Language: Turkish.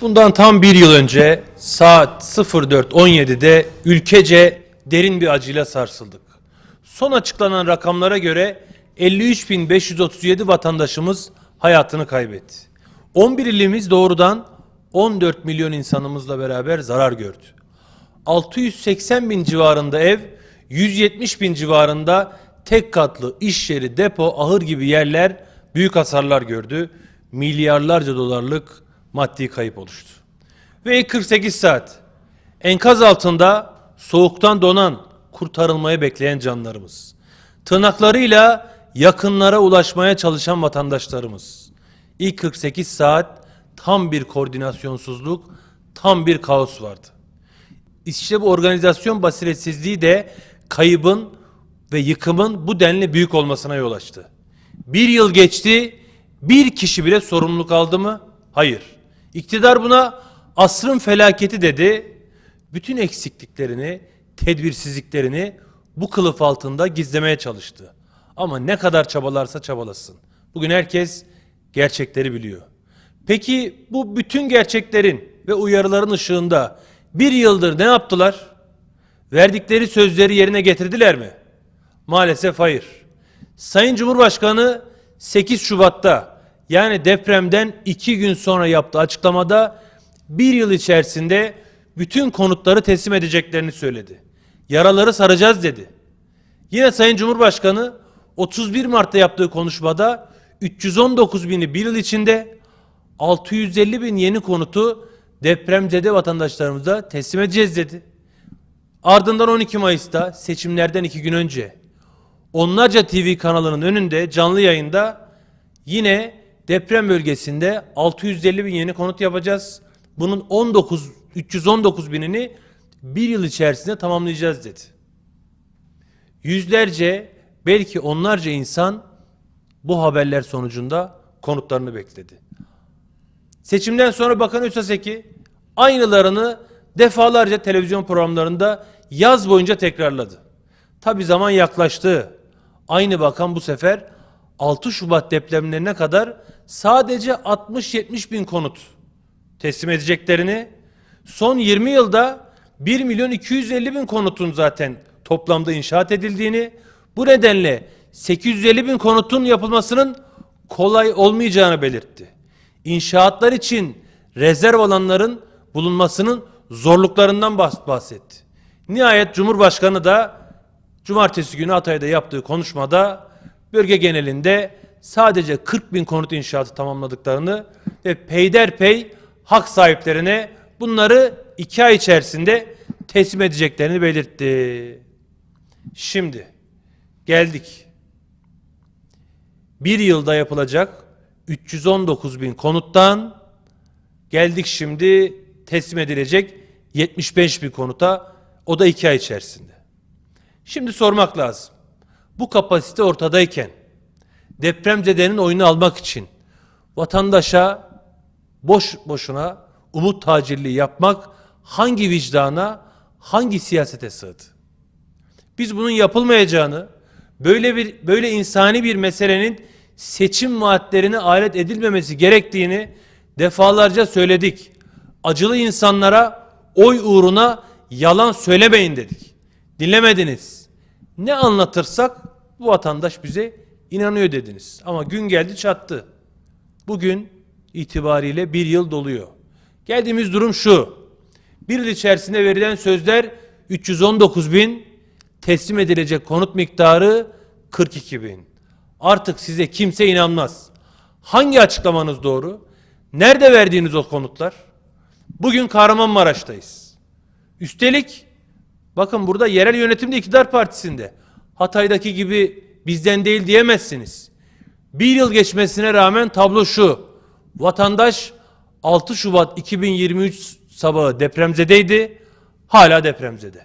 Bundan tam bir yıl önce saat 04.17'de ülkece derin bir acıyla sarsıldık. Son açıklanan rakamlara göre 53.537 vatandaşımız hayatını kaybetti. 11 ilimiz doğrudan 14 milyon insanımızla beraber zarar gördü. 680 bin civarında ev, 170 bin civarında tek katlı iş yeri, depo, ahır gibi yerler büyük hasarlar gördü. Milyarlarca dolarlık maddi kayıp oluştu. Ve 48 saat enkaz altında soğuktan donan, kurtarılmayı bekleyen canlarımız. Tırnaklarıyla yakınlara ulaşmaya çalışan vatandaşlarımız. İlk 48 saat tam bir koordinasyonsuzluk, tam bir kaos vardı. İşte bu organizasyon basiretsizliği de kaybın ve yıkımın bu denli büyük olmasına yol açtı. Bir yıl geçti, bir kişi bile sorumluluk aldı mı? Hayır. İktidar buna asrın felaketi dedi. Bütün eksikliklerini, tedbirsizliklerini bu kılıf altında gizlemeye çalıştı. Ama ne kadar çabalarsa çabalasın. Bugün herkes gerçekleri biliyor. Peki bu bütün gerçeklerin ve uyarıların ışığında bir yıldır ne yaptılar? Verdikleri sözleri yerine getirdiler mi? Maalesef hayır. Sayın Cumhurbaşkanı 8 Şubat'ta yani depremden iki gün sonra yaptığı açıklamada bir yıl içerisinde bütün konutları teslim edeceklerini söyledi. Yaraları saracağız dedi. Yine Sayın Cumhurbaşkanı 31 Mart'ta yaptığı konuşmada 319 bini bir yıl içinde 650 bin yeni konutu depremzede vatandaşlarımıza teslim edeceğiz dedi. Ardından 12 Mayıs'ta seçimlerden iki gün önce onlarca TV kanalının önünde canlı yayında yine deprem bölgesinde 650 bin yeni konut yapacağız. Bunun 19 319 binini bir yıl içerisinde tamamlayacağız dedi. Yüzlerce belki onlarca insan bu haberler sonucunda konutlarını bekledi. Seçimden sonra Bakan Ösaseki aynılarını defalarca televizyon programlarında yaz boyunca tekrarladı. Tabi zaman yaklaştı. Aynı bakan bu sefer 6 Şubat depremlerine kadar sadece 60-70 bin konut teslim edeceklerini, son 20 yılda 1 milyon 250 bin konutun zaten toplamda inşaat edildiğini, bu nedenle 850 bin konutun yapılmasının kolay olmayacağını belirtti. İnşaatlar için rezerv alanların bulunmasının zorluklarından bahs- bahsetti. Nihayet Cumhurbaşkanı da Cumartesi günü Hatay'da yaptığı konuşmada bölge genelinde sadece 40 bin konut inşaatı tamamladıklarını ve peyderpey hak sahiplerine bunları iki ay içerisinde teslim edeceklerini belirtti. Şimdi geldik. Bir yılda yapılacak 319 bin konuttan geldik şimdi teslim edilecek 75 bin konuta o da iki ay içerisinde. Şimdi sormak lazım. Bu kapasite ortadayken depremzedenin oyunu almak için vatandaşa boş boşuna umut tacirliği yapmak hangi vicdana, hangi siyasete sığdı? Biz bunun yapılmayacağını, böyle bir böyle insani bir meselenin seçim vaatlerine alet edilmemesi gerektiğini defalarca söyledik. Acılı insanlara oy uğruna yalan söylemeyin dedik. Dinlemediniz. Ne anlatırsak bu vatandaş bize inanıyor dediniz. Ama gün geldi çattı. Bugün itibariyle bir yıl doluyor. Geldiğimiz durum şu. Bir yıl içerisinde verilen sözler 319 bin, teslim edilecek konut miktarı 42 bin. Artık size kimse inanmaz. Hangi açıklamanız doğru? Nerede verdiğiniz o konutlar? Bugün Kahramanmaraş'tayız. Üstelik bakın burada yerel yönetimde iktidar partisinde. Hatay'daki gibi bizden değil diyemezsiniz. Bir yıl geçmesine rağmen tablo şu. Vatandaş 6 Şubat 2023 sabahı depremzedeydi. Hala depremzede.